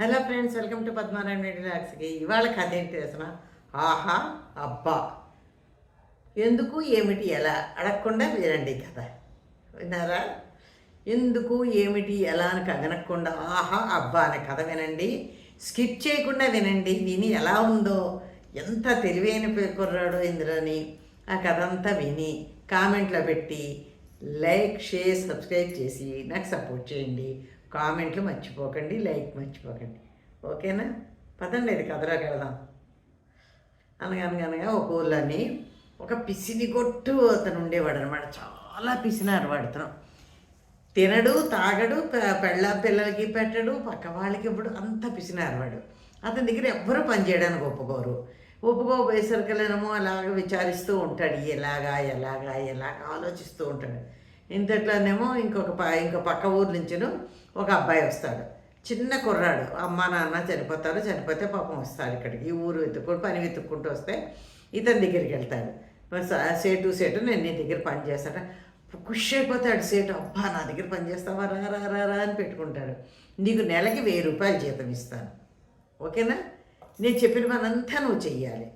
Hello friends welcome to Padmarayana రిలాక్స్కి ఇవాళ కథ ఏంటి తెలిసిన ఆహా అబ్బా. ఎందుకు ఏమిటి ఎలా? అడగకుండా వినండి కథ. విన్నారా? ఎందుకు ఏమిటి ఎలా అని కగనకుండా ఆహా అబ్బా అనే కథ వినండి. స్కిప్ చేయకుండా వినండి. విని ఎలా ఉందో ఎంత తెలివైన పి- కుర్రాడో ఇందులోని ఆ కథ అంతా విని కామెంట్లో పెట్టి లైక్ షేర్ సబ్స్క్రైబ్ చేసి నాకు సపోర్ట్ చేయండి. కామెంట్లు మర్చిపోకండి లైక్ మర్చిపోకండి. ఓకేనా? పదండి ఇది కథలోకి వెళదాం. అనగనగనగా ఒక ఊళ్ళని ఒక పిసిని కొట్టు అతను ఉండేవాడు అనమాట చాలా పిసినారు వాడుతున్నాం తినడు తాగడు పె- పెళ్ళ పిల్లలకి పెట్టడు పక్క వాళ్ళకి ఇప్పుడు అంత పిసినారు వాడు అతని దగ్గర ఎవ్వరూ పనిచేయడానికి ఒప్పుకోరు. ఒప్పుకోపోయేసరికలేనేమో అలాగ విచారిస్తూ ఉంటాడు ఎలాగా ఎలాగా ఎలాగా ఆలోచిస్తూ ఉంటాడు. ఇంతట్లోనేమో ఇంకొక ఇంకో పక్క ఊరు నుంచిను ఒక అబ్బాయి వస్తాడు. చిన్న కుర్రాడు. అమ్మ నాన్న చనిపోతారు. చనిపోతే పాపం వస్తాడు ఇక్కడికి. ఈ ఊరు వెతుక్కుంటూ పని వెతుక్కుంటూ వస్తే ఇతని దగ్గరికి వెళ్తాడు. సేటు సేటు నేను నీ దగ్గర పని చేస్తాను. ఖుషి అయిపోతాడు సేటు. అబ్బా నా దగ్గర పని చేస్తావా? రా రా రా రా అని పెట్టుకుంటాడు. నీకు నెలకి వెయ్యి రూపాయలు జీతం ఇస్తాను. ఓకేనా? నేను చెప్పిన పనంతా నువ్వు చెయ్యాలి.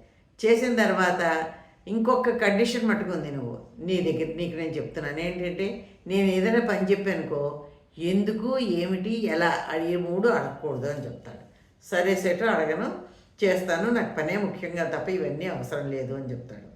చేసిన తర్వాత ఇంకొక కండిషన్ మట్టుకుంది నువ్వు. నీ దగ్గర నీకు నేను చెప్తున్నాను. ఏంటంటే నేను ఏదైనా పని చెప్పానుకో ఎందుకు ఏమిటి ఎలా అడిగే మూడు అడగకూడదు అని చెప్తాడు. సరే సెట్ అడగను. చేస్తాను. నాకు పనే ముఖ్యంగా తప్ప ఇవన్నీ అవసరం లేదు అని చెప్తాడు.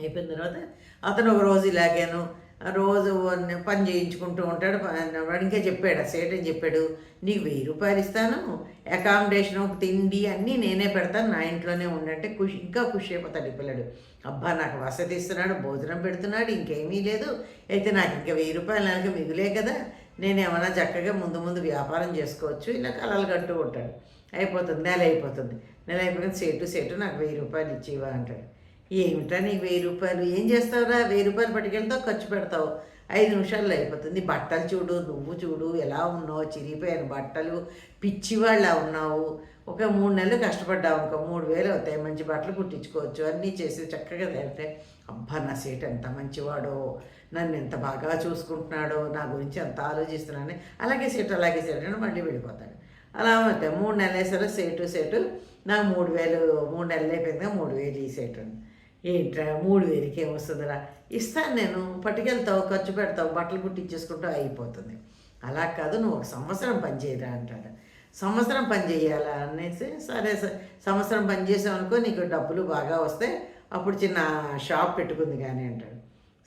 అయిపోయిన తర్వాత అతను ఒక రోజు ఇలాగాను. రోజు పని చేయించుకుంటూ ఉంటాడు. ప- వాడు ఇంకా చెప్పాడు ఆ సేట అని చెప్పాడు? నీకు వెయ్యి రూపాయలు ఇస్తాను అకామిడేషన్ తిండి అన్నీ నేనే పెడతాను నా ఇంట్లోనే ఉండంటే ఖుషి ఇంకా ఖుషి అయిపోతాడు ఈ పిల్లడు. అబ్బా నాకు వసతి ఇస్తున్నాడు భోజనం పెడుతున్నాడు ఇంకేమీ లేదు. అయితే నాకు ఇంకా వెయ్యి రూపాయలు నెలకి మిగులే కదా. నేను ఏమైనా చక్కగా ముందు ముందు వ్యాపారం చేసుకోవచ్చు ఇలా కలలు కంటూ ఉంటాడు. అయిపోతుంది నెల అయిపోతుంది. నెల అయిపోయిన సేటు సేటు నాకు వెయ్యి రూపాయలు ఇచ్చేవా అంటాడు. ఏమిటా నీకు వెయ్యి రూపాయలు? ఏం చేస్తావురా? వెయ్యి రూపాయలు పట్టుకెళ్తావు ఖర్చు పెడతావు. ఐదు నిమిషాల్లో అయిపోతుంది. బట్టలు చూడు నువ్వు చూడు ఎలా ఉన్నావు చిరిగిపోయాను. బట్టలు పిచ్చివాళ్ళ ఉన్నావు. ఒక మూడు నెలలు కష్టపడ్డావు ఇంకో మూడు వేలు అవుతాయి. మంచి బట్టలు కుట్టించుకోవచ్చు. అన్నీ చేసి చక్కగా తింటే అబ్బా నా సీట్ ఎంత మంచివాడో. నన్ను ఎంత బాగా చూసుకుంటున్నాడో. నా గురించి ఎంత ఆలోచిస్తున్నానని. అలాగే సీటు అలాగే సీట్ అని మళ్ళీ వెళ్ళిపోతాడు. అలా ఉంటాయి మూడు నెలలు వేసారో సేటు సేటు. నాకు మూడు వేలు మూడు నెలలు అయిపోయింది మూడు వేలు ఈ సేటు అని. ఏంట్రా మూడు వేలకి ఏమొస్తుందిరా ఇస్తాను నేను పట్టుకెళ్తావు ఖర్చు పెడతావు బట్టలు కుట్టించేసుకుంటావు అయిపోతుంది. అలా కాదు నువ్వు ఒక సంవత్సరం పనిచేయరా అంటాడు. సంవత్సరం పని చేయాలా అనేసి సరే సంవత్సరం పని అనుకో నీకు డబ్బులు బాగా వస్తే అప్పుడు చిన్న షాప్ పెట్టుకుంది కానీ అంటాడు.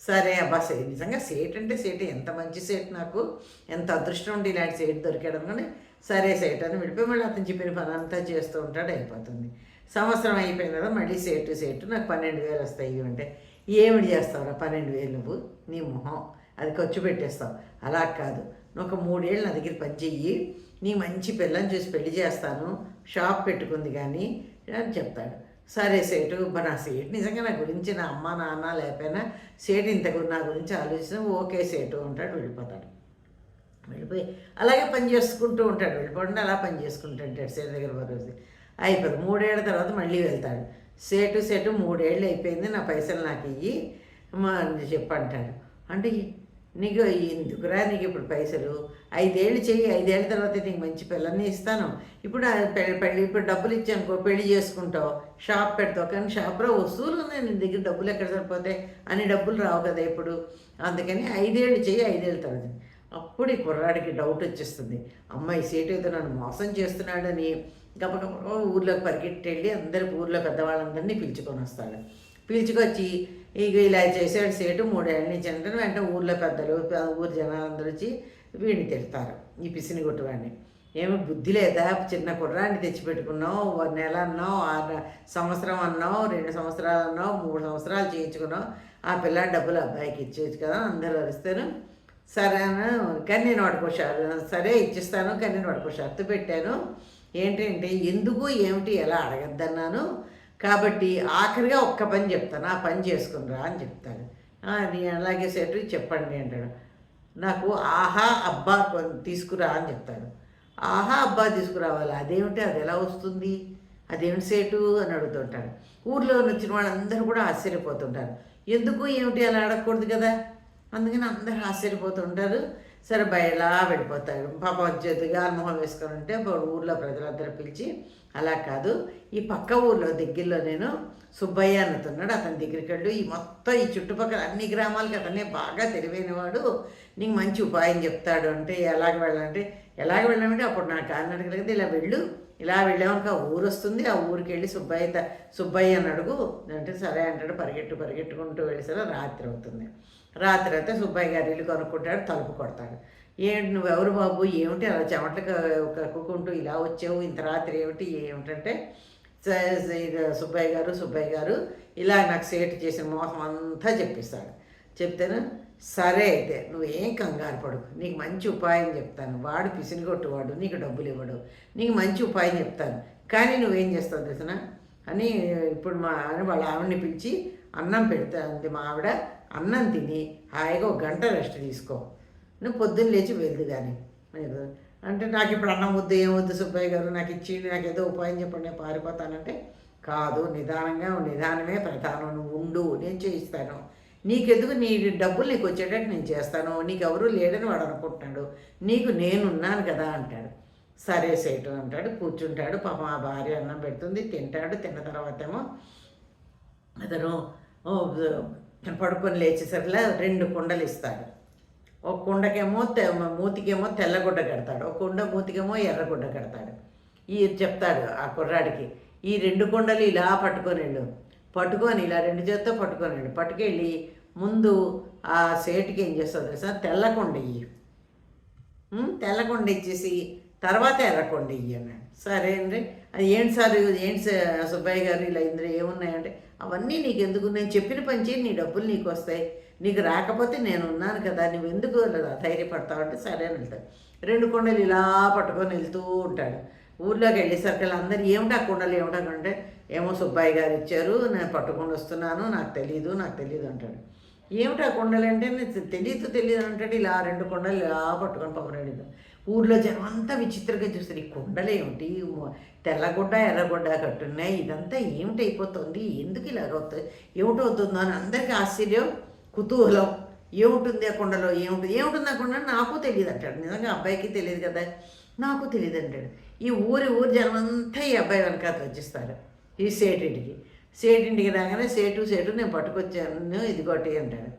సరే అబ్బా సే నిజంగా సేట్ అంటే సేట్ ఎంత మంచి సేట్ నాకు. ఎంత అదృష్టం ఉండి ఇలాంటి సేట్ దొరికాడు కానీ సరే సేట్ అని విడిపోయి మళ్ళీ అతను చెప్పిన పని అంతా చేస్తూ ఉంటాడు అయిపోతుంది. సంవత్సరం అయిపోయిన తర్వాత మళ్ళీ సేటు సేటు. నాకు పన్నెండు వేలు వస్తాయి అంటే ఏమిటి చేస్తావురా పన్నెండు వేలు నువ్వు? నీ మొహం. అది ఖర్చు పెట్టేస్తావు. అలా కాదు. నువ్వు ఒక మూడేళ్ళు నా దగ్గర పని చెయ్యి. నీ మంచి పిల్లని చూసి పెళ్ళి చేస్తాను. షాప్ పెట్టుకుంది కానీ అని చెప్తాడు. సరే సేటు నా సేటు. నిజంగా నా గురించి నా అమ్మ నాన్న లేకపోయినా సేటు ఇంతకు నా గురించి ఆలోచిస్తే ఓకే సేటు అంటాడు వెళ్ళిపోతాడు. వెళ్ళిపోయి అలాగే పని చేసుకుంటూ ఉంటాడు. వెళ్ళిపోకుండా అలా పని చేసుకుంటూ ఉంటాడు సేటు దగ్గర రోజు. అయిపోతుంది మూడేళ్ళ తర్వాత మళ్ళీ వెళ్తాడు. సేటు సేటు మూడేళ్ళు అయిపోయింది నా పైసలు నాకు ఇయ్యి మా చెప్పంటాడు. అంటే నీకు ఎందుకురా నీకు ఇప్పుడు పైసలు? ఐదేళ్ళు చెయ్యి ఐదేళ్ళ తర్వాత నీకు మంచి పిల్లల్ని ఇస్తాను. ఇప్పుడు పె- పెళ్ళి ఇప్పుడు డబ్బులు ఇచ్చానుకో పెళ్ళి చేసుకుంటావు షాప్ పెడతావు కానీ షాప్లో వస్తువులు ఉన్నాయి నీ దగ్గర డబ్బులు ఎక్కడ సరిపోతాయి? అని డబ్బులు రావు కదా ఇప్పుడు. అందుకని ఐదేళ్ళు చెయ్యి ఐదేళ్ళ తర్వాత. అప్పుడు ఈ కుర్రాడికి డౌట్ వచ్చేస్తుంది. అమ్మాయి సీటు ఏదో నన్ను మోసం చేస్తున్నాడని గబగబ ఊర్లోకి పరిగెట్టి అందరూ అందరి ఊర్లో పెద్దవాళ్ళందరినీ పిలుచుకొని వస్తాడు పిలుచుకొచ్చి ఇక ఇలా చేసాడు సేటు మూడేళ్ళ నుంచి అంటే వెంటనే ఊర్లో పెద్దలు ఊరు ఊరి జనాలందరూ వచ్చి వీడిని తిడతారు ఈ పిసిని కొట్టువాడిని. ఏమో బుద్ధి లేదా? చిన్న కుర్రాన్ని తెచ్చిపెట్టుకున్నావు ఒక నెల అన్నావు ఆరు సంవత్సరం అన్నావు రెండు సంవత్సరాలు అన్నావు మూడు సంవత్సరాలు చేయించుకున్నావు ఆ పిల్లాడి డబ్బులు అబ్బాయికి ఇచ్చేయచ్చు కదా అందరూ అరుస్తాను సరేనా? కానీ నేను వాడుకో సరే ఇచ్చిస్తాను కానీ నేను వాడుకో షరతు పెట్టాను. ఏంటంటే ఎందుకు ఏమిటి ఎలా అడగద్దన్నాను? కాబట్టి ఆఖరిగా ఒక్క పని చెప్తాను. ఆ పని చేసుకునిరా అని చెప్తాను నేను అలాగే సెట్ చెప్పండి అంటాడు. నాకు ఆహా అబ్బా తీసుకురా అని చెప్తాడు. ఆహా అబ్బా తీసుకురావాలి. అదేమిటి అది ఎలా వస్తుంది? అదేమిటి సేటు అని అడుగుతుంటాడు. ఊర్లో వచ్చిన వాళ్ళందరూ కూడా ఆశ్చర్యపోతుంటారు. ఎందుకు ఏమిటి అలా అడగకూడదు కదా? అందుకని అందరూ ఆశ్చర్యపోతుంటారు సరే బయలా వెళ్ళిపోతాడు పాప వచ్చేదిగా మొహం వేసుకొని ఉంటే ఊళ్ళో ఊర్లో ప్రజలందరూ పిలిచి అలా కాదు ఈ పక్క ఊర్లో దగ్గరలో నేను సుబ్బయ్య అనుతున్నాడు అతని దగ్గరికి వెళ్ళు. ఈ మొత్తం ఈ చుట్టుపక్కల అన్ని గ్రామాలకి అతనే బాగా తెలివైనవాడు. నీకు మంచి ఉపాయం చెప్తాడు. అంటే ఎలాగ వెళ్ళాలంటే ఎలాగ వెళ్ళామంటే అప్పుడు నాకు అన్నట్టు కదా ఇలా వెళ్ళు. ఇలా వెళ్ళామనుక ఊరు వస్తుంది. ఆ ఊరికి వెళ్ళి సుబ్బయ్య త- సుబ్బయ్య అని అడుగు అంటే సరే అంటాడు. పరిగెట్టు పరిగెట్టుకుంటూ వెళ్ళేసరి రాత్రి అవుతుంది. రాత్రి అయితే సుబ్బయ్య గారి ఇల్లు కొనుక్కుంటాడు తలుపు కొడతాడు. ఏంటి నువ్వు ఎవరు బాబు? ఏమిటి అలా చెమటలు క- కక్కుకుంటూ ఇలా వచ్చావు? ఇంత రాత్రి ఏమిటి? ఏమిటంటే స- సుబ్బయ్య గారు సుబ్బయ్య గారు ఇలా నాకు సేటు చేసిన మోసం అంతా చెప్పిస్తాడు. చెప్తాను సరే అయితే నువ్వు ఏం కంగారు పడు నీకు మంచి ఉపాయం చెప్తాను. వాడు పిసినిగొట్టువాడు నీకు డబ్బులు ఇవ్వడు. నీకు మంచి ఉపాయం చెప్తాను. కానీ నువ్వేం చేస్తావు తెలిసిన? అని ఇప్పుడు మా వాళ్ళ ఆవిడని పిలిచి అన్నం పెడతా అంది మా ఆవిడ అన్నం తిని హాయిగా ఒక గంట రెస్ట్ తీసుకో. నువ్వు పొద్దున్న లేచి వెళ్దు కానీ అంటే నాకు ఇప్పుడు అన్నం వద్దు ఏం వద్దు సుబ్బయ్య గారు నాకు ఇచ్చి నాకు ఏదో ఉపాయం చెప్పండి నేను పారిపోతానంటే కాదు నిదానంగా నిదానమే ప్రధానం. నువ్వు ఉండు నేను చేయిస్తాను. నీకెందుకు నీ డబ్బులు నీకు వచ్చేటట్టు నేను చేస్తాను. నీకు ఎవరు లేడని వాడు అనుకుంటున్నాడు. నీకు నేనున్నాను కదా అంటాడు. సరే సేటు అంటాడు కూర్చుంటాడు. పాప మా భార్య అన్నం పెడుతుంది తింటాడు. తిన్న తర్వాత ఏమో అతను పడుకొని లేచేసరిలా రెండు కుండలు ఇస్తాడు. ఒక కుండకేమో మూతికేమో తెల్లగుడ్డ కడతాడు. ఒక కుండ మూతికేమో ఎర్రగుడ్డ కడతాడు. ఈ చెప్తాడు ఆ కుర్రాడికి ఈ రెండు కుండలు ఇలా పట్టుకొని వెళ్ళు. పట్టుకొని ఇలా రెండు చేత్తో పట్టుకొని వెళ్ళు. పట్టుకెళ్ళి ముందు ఆ సేటుకి ఏం చేస్తావు తెలుసా? తెల్లకొండ ఇయ్యి. తెల్లకొండ ఇచ్చేసి తర్వాత ఎర్రకొండ ఇయ్యి అన్నాడు. సరే అండి అది ఏంటి సార్? ఏంటి సుబ్బయ్య గారు ఇలా ఇందులో ఏమున్నాయంటే అవన్నీ నీకు ఎందుకు నేను చెప్పిన పని చేయి నీ డబ్బులు నీకు వస్తాయి నీకు రాకపోతే నేను ఉన్నాను కదా నువ్వు ఎందుకు ధైర్యపడతావు అంటే సరే అని వెళ్తాడు రెండు కొండలు ఇలా పట్టుకొని వెళ్తూ ఉంటాడు. ఊర్లోకి వెళ్ళేసరికి అందరు ఏమిటా కొండలు ఏమిటా అంటే ఏమో సుబ్బాయి గారు ఇచ్చారు నేను పట్టుకొని వస్తున్నాను నాకు తెలియదు నాకు తెలియదు అంటాడు. ఏమిటా కొండలు అంటే తెలియదు తెలియదు అంటాడు. ఇలా రెండు కొండలు ఇలా పట్టుకొని పవరాడు ఊర్లో జనం అంతా విచిత్రంగా చూస్తారు. ఈ కొండలేమిటి తెల్లగుడ్డ ఎర్రగుడ్డ కట్టున్నాయి. ఇదంతా ఏమిటి అయిపోతుంది? ఎందుకు ఇలాగ అవుతుంది ఏమిటవుతుందో అని అందరికీ ఆశ్చర్యం కుతూహలం. ఏముంటుంది ఆ కొండలో? ఏముంటుంది? ఏముంటుంది ఆ కొండ నాకు తెలియదు అంటాడు. నిజంగా అబ్బాయికి తెలియదు కదా? నాకు తెలియదు అంటాడు. ఈ ఊరి ఊరి జనం అంతా ఈ అబ్బాయి వెనకాల వచ్చేస్తారు ఈ సేటింటికి సేటింటికి రాగానే సేటు సేటు నేను పట్టుకొచ్చాను ఇదిగోటి అంటాడు.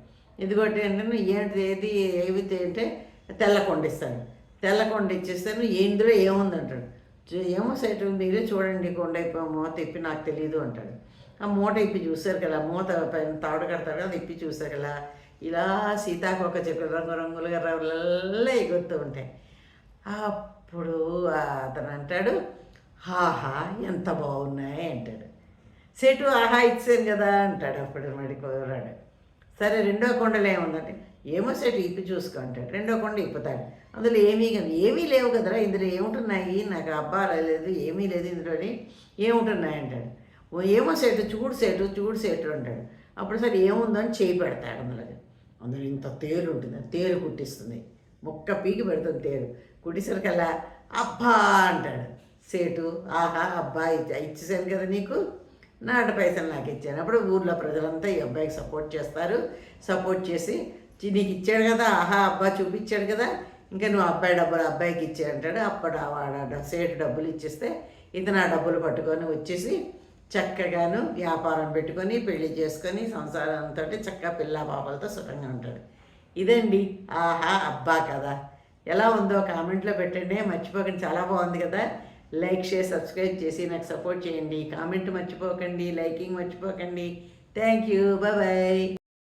ఇదిగోటి అంటే ఏంటి ఏది ఏవి అంటే తెల్ల కొండిస్తాను తెల్లకొండ ఇచ్చేస్తాను ఇందులో ఏముంది అంటాడు చూ- ఏమో సైట్ మీరే చూడండి కొండ అయిపోయి మూత ఇప్పి నాకు తెలియదు అంటాడు. ఆ మూట ఇప్పి చూస్తారు కదా మూత పైన తాడు కడతాడు కదా ఇప్పి చూస్తారు కదా. ఇలా సీతాకొక చెట్లు రంగు రంగులుగా రవ్వలల్లా ఎగురుతూ ఉంటాయి. అప్పుడు అతను అంటాడు హాహా ఎంత బాగున్నాయి అంటాడు. సెటు ఆహా ఇచ్చాను కదా అంటాడు అప్పుడు మరి కుదరాడు సరే రెండో కొండలు ఏముందంటే ఏమో సెట్ ఇప్పి చూసుకో అంటాడు. రెండో కొండ ఇప్పుతాడు. అందులో ఏమీ ఏమీ లేవు కదరా. ఇందులో ఏముంటున్నాయి? నాకు అబ్బా లేదు. ఏమీ లేదు ఇందులోని ఏముంటున్నాయి అంటాడు. ఓ ఏమో సెట్ చూడు సెట్ చూడు సెట్ అంటాడు. అప్పుడు సరే ఏముందో అని చేయి పెడతాడు అందులో అందులో ఇంత తేలు ఉంటుంది. తేలు కుట్టిస్తుంది. ముక్క పీకి పెడుతుంది తేలు కుట్టిసరికల్లా అబ్బా అంటాడు. సేటు ఆహా అబ్బా ఇచ్చేసాను కదా నీకు? నాట పైసలు నాకు ఇచ్చాను. అప్పుడు ఊర్లో ప్రజలంతా ఈ అబ్బాయికి సపోర్ట్ చేస్తారు. సపోర్ట్ చేసి నీకు ఇచ్చాడు కదా ఆహా అబ్బా చూపించాడు కదా ఇంకా నువ్వు అబ్బాయి డబ్బులు అబ్బాయికి ఇచ్చే అంటాడు. అప్పుడు వాడు సేటు డబ్బులు ఇచ్చేస్తే ఇతను ఆ డబ్బులు పట్టుకొని వచ్చేసి చక్కగాను వ్యాపారం పెట్టుకొని పెళ్ళి చేసుకొని సంసారంతో చక్కగా పిల్ల పాపలతో సుఖంగా ఉంటాడు. ఇదండి ఆహా అబ్బా కదా ఎలా ఉందో కామెంట్లో పెట్టండి. మర్చిపోకండి. చాలా బాగుంది కదా. లైక్ షేర్ సబ్స్క్రైబ్ చేసి నాకు సపోర్ట్ చేయండి. కామెంట్ మర్చిపోకండి. లైకింగ్ మర్చిపోకండి. Thank you. బాయ్.